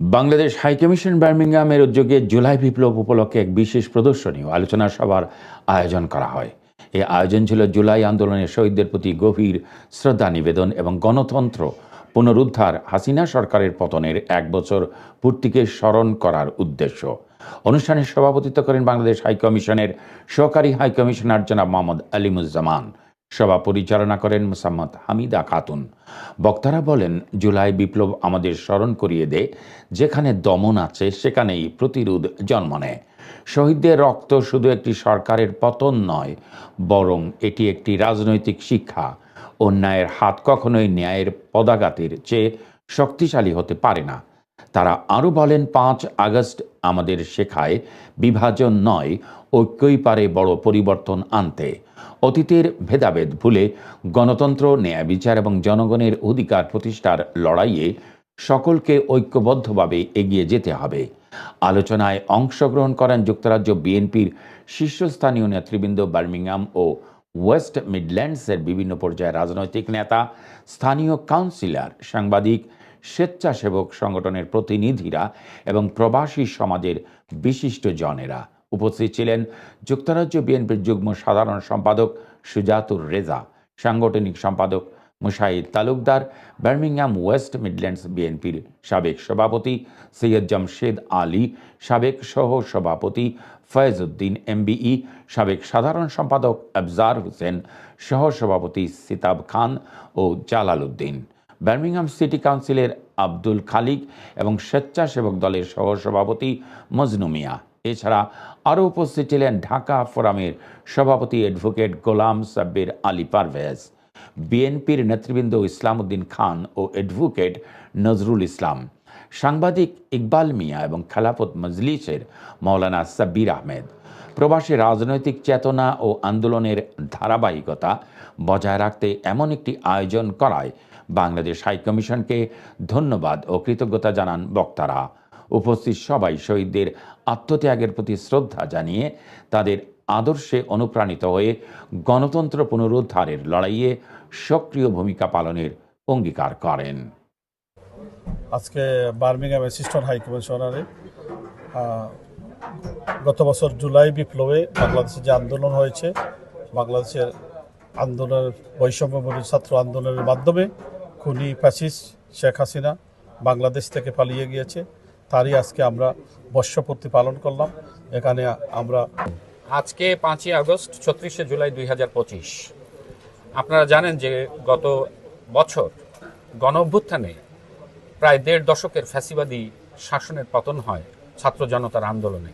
Bangladesh high commission বার্মিংহামের উদ্যোগে জুলাই বিপ্লব উপলক্ষে এক বিশেষ প্রদর্শনী ও আলোচনা সভার আয়োজন করা হয়। এই আয়োজন ছিল জুলাই আন্দোলনের শহীদদের প্রতি গভীর শ্রদ্ধা নিবেদন এবং গণতন্ত্র পুনরুদ্ধার হাসিনা সরকারের পতনের এক বছর পূর্তিকে স্মরণ করার উদ্দেশ্য। অনুষ্ঠানে সভাপতিত্ব করেন বাংলাদেশ হাইকমিশনের সহকারী হাইকমিশনার জনাব মোহাম্মদ আলিমুজ্জামান। সভা পরিচালনা করেন মুসাম্মদ হামিদা খাতুন। বক্তারা বলেন, জুলাই বিপ্লব আমাদের স্মরণ করিয়ে দেয়, যেখানে দমন আছে সেখানেই প্রতিরোধ জন্ম নেয়। শহীদদের রক্ত শুধু একটি সরকারের পতন নয়, বরং এটি একটি রাজনৈতিক শিক্ষা। অন্যায়ের হাত কখনোই ন্যায়ের পদাঘাতের চেয়ে শক্তিশালী হতে পারে না। তারা আরও বলেন, পাঁচ আগস্ট আমাদের শেখায়, বিভাজন নয়, ঐক্যই পারে বড় পরিবর্তন আনতে। অতীতের ভেদাভেদ ভুলে গণতন্ত্র, ন্যায় বিচার এবং জনগণের অধিকার প্রতিষ্ঠার লড়াইয়ে সকলকে ঐক্যবদ্ধভাবে এগিয়ে যেতে হবে। আলোচনায় অংশগ্রহণ করেন যুক্তরাজ্য বিএনপির শীর্ষস্থানীয় নেতৃবৃন্দ বার্মিংহাম ও ওয়েস্ট মিডল্যান্ডসের বিভিন্ন পর্যায়ের রাজনৈতিক নেতা, স্থানীয় কাউন্সিলর, সাংবাদিক স্বেচ্ছাসেবক সংগঠনের প্রতিনিধিরা এবং প্রবাসী সমাজের বিশিষ্ট জনেরা উপস্থিত ছিলেন। যুক্তরাজ্য বিএনপির যুগ্ম সাধারণ সম্পাদক সুজাতুর রেজা, সাংগঠনিক সম্পাদক Mushahid Talukdar, Birmingham West Midlands বিএনপির সাবেক সভাপতি সৈয়দ জামশেদ আলী, সাবেক সহ সভাপতি ফয়েজউদ্দিন এমবিই, সাবেক সাধারণ সম্পাদক আফজার হোসেন সহ সভাপতি সিতাব খান ও জালাল উদ্দিন। বার্মিংহাম সিটি কাউন্সিলের আব্দুল খালিক এবং স্বেচ্ছাসেবক দলের সহসভাপতি মজনু মিয়া। এছাড়া আরও উপস্থিত ছিলেন ঢাকা ফোরামের সভাপতি অ্যাডভোকেট গোলাম সাব্বির আলী পারভেজ, বিএনপির নেতৃবৃন্দ ইসলাম উদ্দিন খান ও অ্যাডভোকেট নজরুল ইসলাম। সাংবাদিক ইকবাল মিয়া এবং খেলাফত মজলিসের মৌলানা সাব্বির আহমেদ। প্রবাসী রাজনৈতিক চেতনা ও আন্দোলনের ধারাবাহিকতা বজায় রাখতে এমন একটি আয়োজন করায় বাংলাদেশ হাইকমিশনকে ধন্যবাদ ও কৃতজ্ঞতা জানান বক্তারা। উপস্থিত সবাই শহীদদের আত্মত্যাগের প্রতি শ্রদ্ধা জানিয়ে তাদের আদর্শে অনুপ্রাণিত হয়ে গণতন্ত্র পুনরুদ্ধারের লড়াইয়ে সক্রিয় ভূমিকা পালনের অঙ্গীকার করেন। আজকে বার্মিংহাম অ্যাসিস্ট্যান্ট হাই কমিশনারে গত বছর জুলাই বিপ্লবে বাংলাদেশে যে আন্দোলন হয়েছে, বাংলাদেশের আন্দোলনের বৈষম্যমূলী ছাত্র আন্দোলনের মাধ্যমে খুনি ফ্যাসিস্ট শেখ হাসিনা বাংলাদেশ থেকে পালিয়ে গিয়েছে। তারই আজকে আমরা বর্ষপূর্তি পালন করলাম। এখানে আমরা আজকে পাঁচই আগস্ট, ছত্রিশে জুলাই দুই হাজার পঁচিশ। আপনারা জানেন যে গত বছর গণ অভ্যুত্থানে প্রায় দেড় দশকের ফ্যাসিবাদী শাসনের পতন হয় ছাত্র জনতার আন্দোলনে।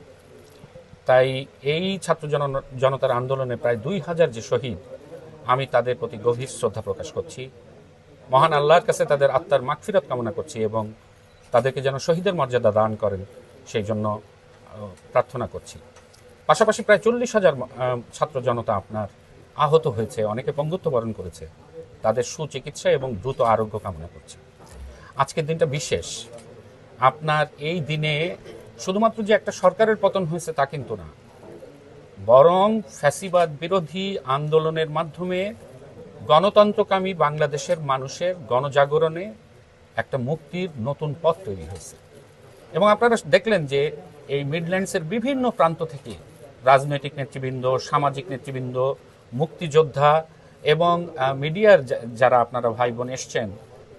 তাই এই ছাত্র জনতার আন্দোলনে প্রায় দুই হাজার যে শহীদ, আমি তাদের প্রতি গভীর শ্রদ্ধা প্রকাশ করছি। মহান আল্লাহর কাছে তাদের আত্মার মাগফিরাত কামনা করছি এবং তাদেরকে যেন শহীদের মর্যাদা দান করেন, সেই জন্য প্রার্থনা করছি। পাশাপাশি প্রায় চল্লিশ হাজার ছাত্র জনতা আপনার আহত হয়েছে, অনেকে পঙ্গুত্ব বরণ করেছে। তাদের সুচিকিৎসা এবং দ্রুত আরোগ্য কামনা করছি। আজকের দিনটা বিশেষ। আপনার এই দিনে শুধুমাত্র যে একটা সরকারের পতন হয়েছে তা কিন্তু না। বরং ফ্যাসিবাদ বিরোধী আন্দোলনের মাধ্যমে গণতন্ত্রকামী বাংলাদেশের মানুষের গণজাগরণে একটা মুক্তির নতুন পথ তৈরি হয়েছে। এবং আপনারা দেখলেন যে এই মিডল্যান্ডসের বিভিন্ন প্রান্ত থেকে রাজনৈতিক নেতৃবৃন্দ, সামাজিক নেতৃবৃন্দ, মুক্তিযোদ্ধা এবং মিডিয়ার যারা আপনারা ভাই বোন এসছেন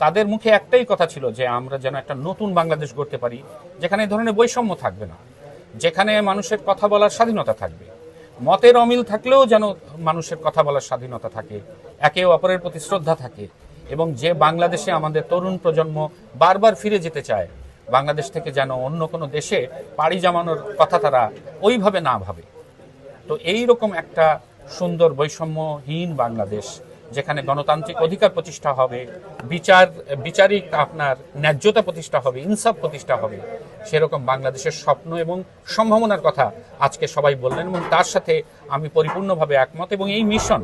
তাদের মুখে একটাই কথা ছিল যে আমরা যেন একটা নতুন বাংলাদেশ গড়তে পারি, যেখানে এই ধরনের বৈষম্য থাকবে না, যেখানে মানুষের কথা বলার স্বাধীনতা থাকবে। মতের অমিল থাকলেও যেন মানুষের কথা বলার স্বাধীনতা থাকে, একে অপরের প্রতি শ্রদ্ধা থাকে এবং যে বাংলাদেশে আমাদের তরুণ প্রজন্ম বারবার ফিরে যেতে চায়, বাংলাদেশ থেকে যেন অন্য কোনো দেশে পাড়ি জমানোর কথা তারা ওইভাবে না ভাবে। তো এই রকম একটা সুন্দর বৈষম্যহীন বাংলাদেশ যেখানে গণতান্ত্রিক অধিকার প্রতিষ্ঠা হবে, বিচার, বিচারিক আপনার ন্যায্যতা প্রতিষ্ঠা হবে, ইনসাফ প্রতিষ্ঠা হবে, সেরকম বাংলাদেশের স্বপ্ন এবং সম্ভাবনার কথা আজকে সবাই বললেন এবং তার সাথে আমি পরিপূর্ণভাবে একমত এবং এই মিশন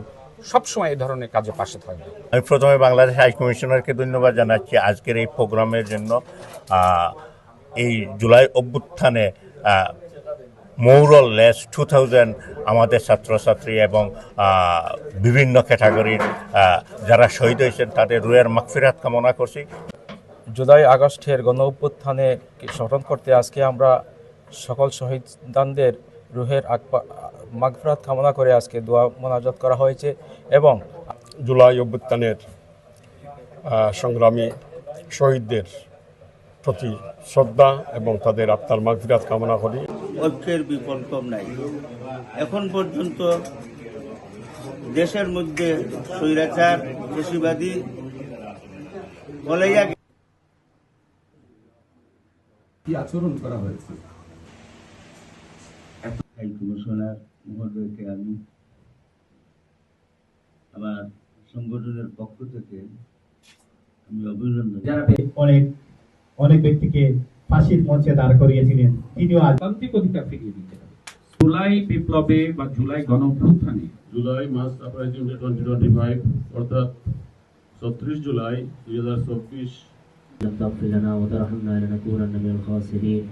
সবসময় এই ধরনের কাজে পাশে থাকবে। আমি প্রথমে বাংলাদেশ হাই কমিশনারকে ধন্যবাদ জানাচ্ছি আজকের এই প্রোগ্রামের জন্য এই জুলাই অভ্যুত্থানে মৌরল লেস টু থাউজেন্ড আমাদের ছাত্রছাত্রী এবং বিভিন্ন ক্যাটাগরির যারা শহীদ হয়েছেন তাদের রুয়ের মাগফিরাত কামনা করছি। জুলাই আগস্টের গণ অভ্যুত্থানে স্মরণ করতে আজকে আমরা সকল শহীদানদের রুহের মাগফরাত কামনা করে আজকে দোয়া মোনাজাত করা হয়েছে এবং জুলাই অভ্যুত্থানের সংগ্রামী শহীদদের প্রতি শ্রদ্ধা এবং তাদের আত্মার মাগফিরাত কামনা করি। ঐক্যের বিকল্প নাই। এখন পর্যন্ত দেশের মধ্যে স্বৈরাচার কৃষিবাদী বলাইয়া হাই কমিশনার মহোদয়কে আমি আমার সংগঠনের পক্ষ থেকে আমি অভিনন্দন যারা অনেক অনেক ব্যক্তিকে ফাঁসির মঞ্চে দাঁড় করিয়েছিলেন তিনিও আজ গণতান্ত্রিক অধিকার ফিরিয়ে দিতে হবে জুলাই বিপ্লবে বা জুলাই গণঅভ্যুত্থানে জুলাই মাস আপরাইজিং টোয়েন্টি টোয়েন্টি ফাইভ অর্থাৎ ছত্রিশ জুলাই দুই হাজার চব্বিশ لم تغفر لنا وترحمنا لنكونن من الخاسرين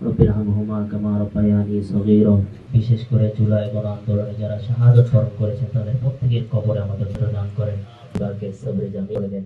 رب ارحمهما كما ربياني صغيرا বিশেষ করে জুলাই গণ আন্দোলনে যারা শাহাদত বরণ করেছেন তাদের প্রত্যেকের কবরে আমাদের দান করেন তাদেরকে সবরে জামিয়ে দেন